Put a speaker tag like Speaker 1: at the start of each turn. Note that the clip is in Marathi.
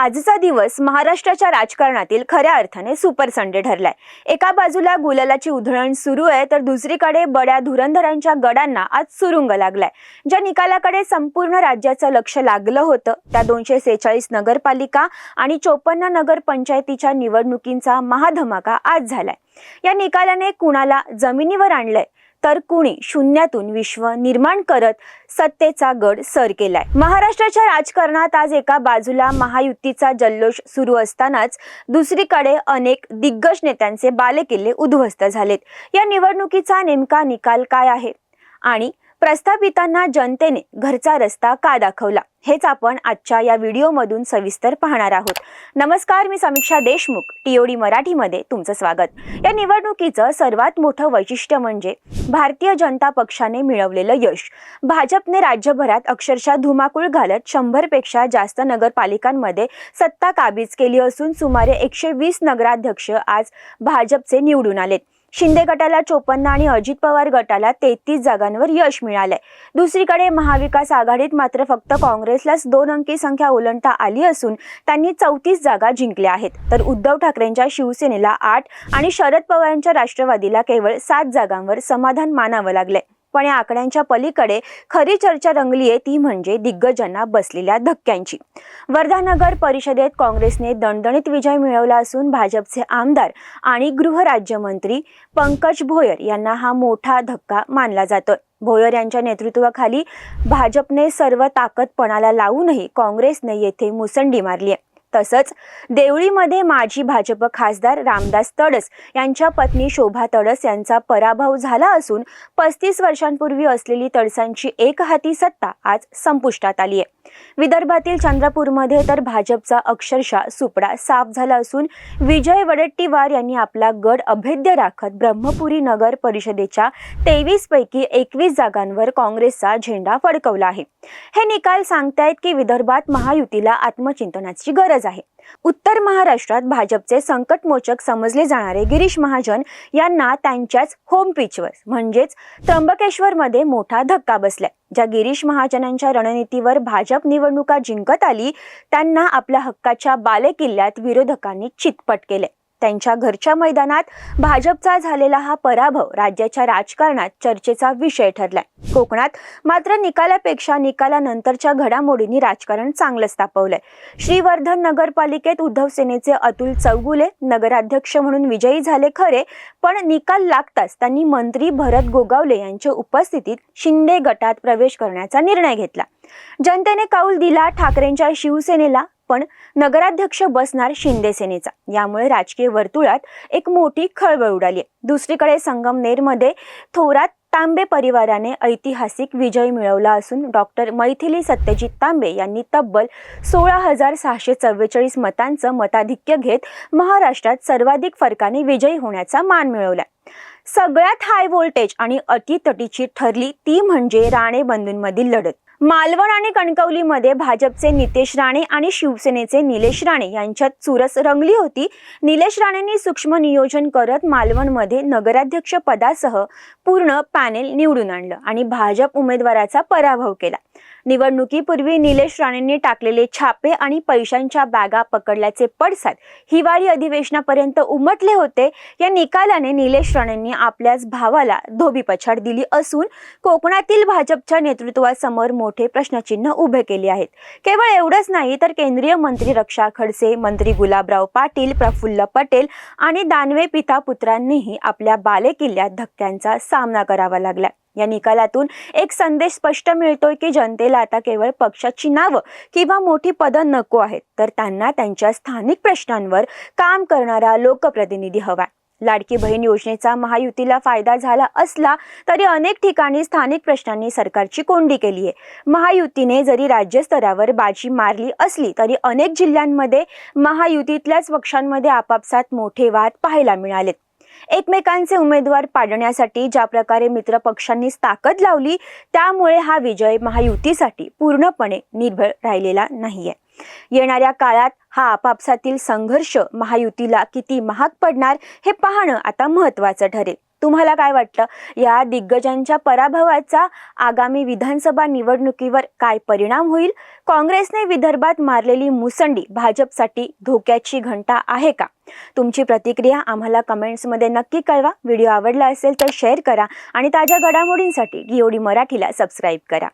Speaker 1: आजचा दिवस महाराष्ट्राच्या राजकारणातील खऱ्या अर्थाने सुपर संडे ठरलाय. एका बाजूला गुलालाची उधळण सुरू आहे तर दुसरीकडे बड्या धुरंधरांच्या गडांना आज सुरुंग लागलाय. ज्या निकालाकडे संपूर्ण राज्याचं लक्ष लागलं होतं त्या दोनशे सेहेचाळीस नगरपालिका आणि चोपन्न नगरपंचायतीच्या निवडणुकींचा महाधमाका आज झालाय. या निकालाने कुणाला जमिनीवर आणलंय? तर कुणी शून्यातून विश्व निर्माण करत सत्तेचा गड सर केलाय. महाराष्ट्राच्या राजकारणात आज एका बाजूला महायुतीचा जल्लोष सुरू असतानाच दुसरीकडे अनेक दिग्गज नेत्यांचे बालेकिल्ले उद्ध्वस्त झालेत. या निवडणुकीचा नेमका निकाल काय आहे? आणि प्रस्थापितांना जनतेने घरचा रस्ता का दाखवला? हेच आपण आजच्या या व्हिडिओमधून सविस्तर पाहणार आहोत. नमस्कार मी समीक्षा देशमुख टीओडी मराठीमध्ये तुमचं स्वागत. या निवडणुकीचं सर्वात मोठं वैशिष्ट्य म्हणजे भारतीय जनता पक्षाने मिळवलेलं यश. भाजपने राज्यभरात अक्षरशः धुमाकूळ घालत शंभरपेक्षा जास्त नगरपालिकांमध्ये सत्ता काबीज केली असून सुमारे एकशे वीस नगराध्यक्ष आज भाजपचे निवडून आलेत. शिंदे गटाला चोपन्न आणि अजित पवार गटाला तेहतीस जागांवर यश मिळालंय. दुसरीकडे महाविकास आघाडीत मात्र फक्त काँग्रेसलाच दोन अंकी संख्या ओलांडता आली असून त्यांनी चौतीस जागा जिंकल्या आहेत. तर उद्धव ठाकरेंच्या शिवसेनेला आठ आणि शरद पवारांच्या राष्ट्रवादीला केवळ सात जागांवर समाधान मानावं लागलंय. पण या आकड्यांच्या पलीकडे खरी चर्चा रंगली आहे ती म्हणजे दिग्गजांना बसलेल्या धक्क्यांची. वर्धा नगर परिषदेत काँग्रेसने दणदणीत विजय मिळवला असून भाजपचे आमदार आणि गृहराज्यमंत्री पंकज भोयर यांना हा मोठा धक्का मानला जातोय. भोयर यांच्या नेतृत्वाखाली भाजपने सर्व ताकद पणाला लावूनही काँग्रेसने येथे मुसंडी मारली आहे. तसंच देवळीमध्ये माजी भाजप खासदार रामदास तडस यांच्या पत्नी शोभा तडस यांचा पराभव झाला असून पस्तीस वर्षांपूर्वी असलेली तडसांची एक हाती सत्ता आज संपुष्टात आली आहे. विदर्भातील चंद्रपूरमध्ये तर भाजपचा अक्षरशः सुपडा साफ झाला असून विजय वडेट्टीवार यांनी आपला गड अभेद्य राखत ब्रह्मपुरी नगर परिषदेच्या तेवीस पैकी एकवीस जागांवर काँग्रेसचा झेंडा फडकवला आहे. हे निकाल सांगतायत की विदर्भात महायुतीला आत्मचिंतनाची गरज आहे. उत्तर महाराष्ट्रात भाजपचे संकटमोचक समजले जाणारे गिरीश महाजन यांना त्यांच्याच होम पिचवर म्हणजेच त्र्यंबकेश्वरमध्ये मोठा धक्का बसलाय. ज्या गिरीश महाजनांच्या रणनीतीवर भाजप निवडणुका जिंकत आली त्यांना आपल्या हक्काच्या बालेकिल्ल्यात विरोधकांनी चितपट केले त्यांच्या घरच्या मैदानात भाजपचा झालेला हा पराभव राज्याच्या राजकारणात चर्चेचा विषय ठरलाय. कोकणात मात्र निकालापेक्षा निकालानंतरच्या घडामोडींनी राजकारण चांगलंच तापवलंय. श्रीवर्धन नगरपालिकेत उद्धव सेनेचे अतुल चौगुले नगराध्यक्ष म्हणून विजयी झाले खरे पण निकाल लागताच त्यांनी मंत्री भरत गोगावले यांच्या उपस्थितीत शिंदे गटात प्रवेश करण्याचा निर्णय घेतला. जनतेने कौल दिला ठाकरेंच्या शिवसेनेला? पण नगराध्यक्ष बसणार शिंदे सेनेचा. यामुळे राजकीय वर्तुळात एक मोठी खळबळ उडाली. दुसरीकडे संगमनेरमध्ये थोरात तांबे परिवाराने ऐतिहासिक विजय मिळवला असून डॉक्टर मैथिली सत्यजित तांबे यांनी तब्बल सोळा हजार सहाशे चव्वेचाळीस मतांचं मताधिक्य घेत महाराष्ट्रात सर्वाधिक फरकाने विजयी होण्याचा मान मिळवला. सगळ्यात हाय व्होल्टेज आणि अटीतटीची ठरली ती म्हणजे राणे बंधूंमधील लढत. मालवण आणि कणकवलीमध्ये भाजपचे नितेश राणे आणि शिवसेनेचे निलेश राणे यांच्यात चुरस रंगली होती. निलेश राणेंनी सूक्ष्म नियोजन करत मालवणमध्ये नगराध्यक्ष पदासह पूर्ण पॅनेल निवडून आणलं आणि भाजप उमेदवाराचा पराभव केला. निवडणुकीपूर्वी निलेश राणेंनी टाकलेले छापे आणि पैशांच्या बॅगा पकडल्याचे पडसाद हिवाळी अधिवेशनापर्यंत उमटले होते. या निकालाने निलेश राणेंनी आपल्याच भावाला धोबी पछाड दिली असून कोकणातील भाजपच्या नेतृत्वासमोर मोठे प्रश्नचिन्ह उभे केले आहेत. केवळ एवढंच नाही तर केंद्रीय मंत्री रक्षा खडसे मंत्री गुलाबराव पाटील प्रफुल्ल पटेल आणि दानवे पिता पुत्रांनीही आपल्या बालेकिल्ल्यात धक्क्यांचा सामना करावा लागला. या निकालातून एक संदेश स्पष्ट मिळतोय की जनतेला आता केवळ पक्षाची नावं किंवा मोठी पदं नको आहेत तर त्यांना त्यांच्या स्थानिक प्रश्नांवर काम करणारा लोकप्रतिनिधी हवा लाडकी बहीण योजनेचा महायुतीला फायदा झाला असला तरी अनेक ठिकाणी स्थानिक प्रश्नांनी सरकारची कोंडी केली आहे. महायुतीने जरी राज्यस्तरावर बाजी मारली असली तरी अनेक जिल्ह्यांमध्ये महायुतीतल्याच पक्षांमध्ये आपापसात मोठे वाद पाहायला मिळालेत. एकमेकांचे उमेदवार पाडण्यासाठी ज्या प्रकारे मित्र पक्षांनीच ताकद लावली त्यामुळे हा विजय महायुतीसाठी पूर्णपणे निर्भर राहिलेला नाहीये. येणाऱ्या काळात हा आपापसातील संघर्ष महायुतीला किती महाग पडणार हे पाहणं आता महत्वाचं ठरेल. तुम्हाला काय वाटतं? या दिग्गजांच्या पराभवाचा आगामी विधानसभा निवडणुकीवर काय परिणाम होईल? काँग्रेसने विदर्भात मारलेली मुसंडी भाजपसाठी धोक्याची घंटा आहे का? तुमची प्रतिक्रिया आम्हाला कमेंट्समध्ये नक्की कळवा. व्हिडिओ आवडला असेल तर शेअर करा आणि ताज्या घडामोडींसाठी डीओडी मराठीला सबस्क्राईब करा.